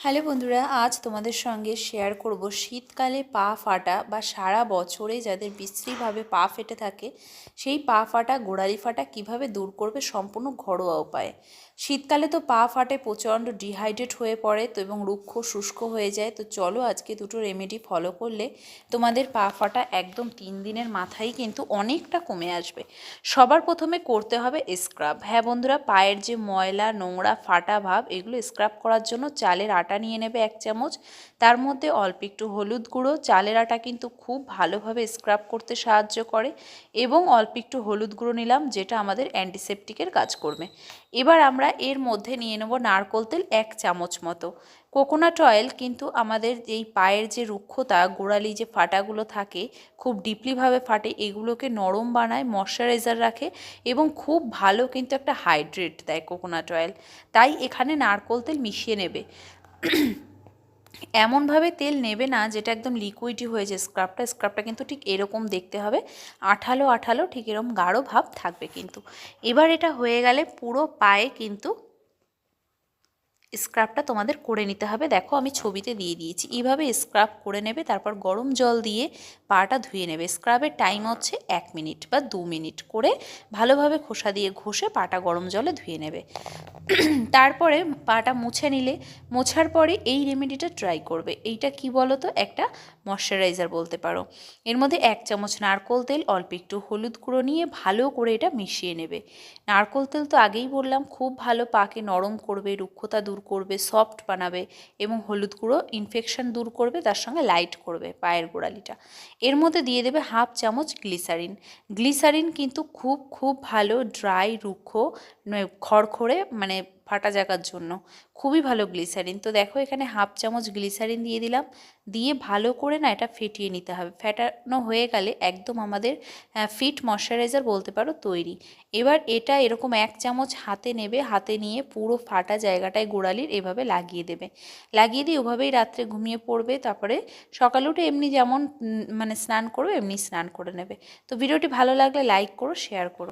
Hello বন্ধুরা, আজ তোমাদের সঙ্গে শেয়ার করব শীতকালে পা ফাটা বা সারা বছরে যাদের বিশ্রীভাবে পা ফেটে থাকে, সেই পা ফাটা, গোড়ালি ফাটা কীভাবে দূর করবে সম্পূর্ণ ঘরোয়া উপায়ে। শীতকালে তো পা ফাটে, প্রচণ্ড ডিহাইড্রেট হয়ে পড়ে তো এবং রুক্ষ শুষ্ক হয়ে যায়। তো চলো আজকে দুটো রেমেডি ফলো করলে তোমাদের পা ফাটা একদম তিন দিনের মাথায় কিন্তু অনেকটা কমে আসবে। সবার প্রথমে করতে হবে স্ক্রাব হ্যাঁ বন্ধুরা, পায়ের যে ময়লা, নোংরা, ফাটা ভাব, এগুলো স্ক্রাব করার জন্য চালের আটা নিয়ে নেবে এক চামচ। তার মধ্যে অল্প একটু হলুদ গুঁড়ো। চালের আটা কিন্তু খুব ভালোভাবে স্ক্রাব করতে সাহায্য করে এবং অল্প একটু হলুদ গুঁড়ো নিলাম, যেটা আমাদের অ্যান্টিসেপটিকের কাজ করবে। এবার আমরা এর মধ্যে নিয়ে নেব নারকোল তেল এক চামচ মতো। কোকোনাট অয়েল কিন্তু আমাদের এই পায়ের যে রুক্ষতা, গোড়ালি যে ফাটাগুলো থাকে, খুব ডিপলিভাবে ফাটে, এগুলোকে নরম বানায় ময়শ্চারাইজার রাখে এবং খুব ভালো কিন্তু একটা হাইড্রেট দেয় কোকোনাট অয়েল তাই এখানে নারকোল তেল মিশিয়ে নেবে। এমনভাবে তেল নেবে না যেটা একদম লিকুইডই হয়ে যায় স্ক্রাবটা স্ক্রাবটা কিন্তু ঠিক এরকম দেখতে হবে। আঠালো আঠালো, ঠিক এরকম গাঢ় ভাব থাকবে কিন্তু। এবার এটা হয়ে গেলে পুরো পায়ে কিন্তু স্ক্রাবটা তোমাদের করে নিতে হবে। দেখো আমি ছবিতে দিয়ে দিয়েছি। এইভাবে স্ক্রাব করে নেবে, তারপর গরম জল দিয়ে পাটা ধুয়ে নেবে। স্ক্রাবের টাইম হচ্ছে এক মিনিট বা দু মিনিট করে ভালোভাবে খোসা দিয়ে ঘষে পাটা গরম জলে ধুয়ে নেবে। তারপরে পাটা মুছে নিলে, মোছার পরে এই রেমেডিটা ট্রাই করবে। এইটা কি বলো তো একটা ময়শ্চারাইজার বলতে পারো। এর মধ্যে এক চামচ নারকোল তেল, অল্প একটু হলুদ গুঁড়ো নিয়ে ভালো করে এটা মিশিয়ে নেবে। নারকোল তেল তো আগেই বললাম, খুব ভালো পাকে নরম করবে, রুক্ষতা দূর করবে সফট বানাবে এবং হলুদ গুঁড়ো ইনফেকশন দূর করবে, তার সঙ্গে লাইট করবে পায়ের গোড়ালিটা। এর মধ্যে দিয়ে দেবে হাফ চামচ গ্লিসারিন গ্লিসারিন কিন্তু খুব খুব ভালো ড্রাই রুক্ষ খড়খড়ে মানে ফাটা জায়গার জন্য। খুবই ভালো গ্লিসারিন তো দেখো এখানে হাফ চামচ গ্লিসারিন দিয়ে দিলাম। দিয়ে ভালো করে না এটা ফেটিয়ে নিতে হবে। ফেটানো হয়ে গেলে একদম আমাদের ফিট ময়শ্চারাইজার বলতে পারো তৈরি। এবার এটা এরকম এক চামচ হাতে নেবে। হাতে নিয়ে পুরো ফাটা জায়গাটায় গোড়ালির এভাবে লাগিয়ে দেবে। লাগিয়ে দিয়ে ওভাবেই রাত্রে ঘুমিয়ে পড়বে। তারপরে সকালে উঠে এমনি যেমন মানে স্নান করবে, এমনি স্নান করে নেবে। তো ভিডিওটি ভালো লাগলে লাইক করো শেয়ার করো।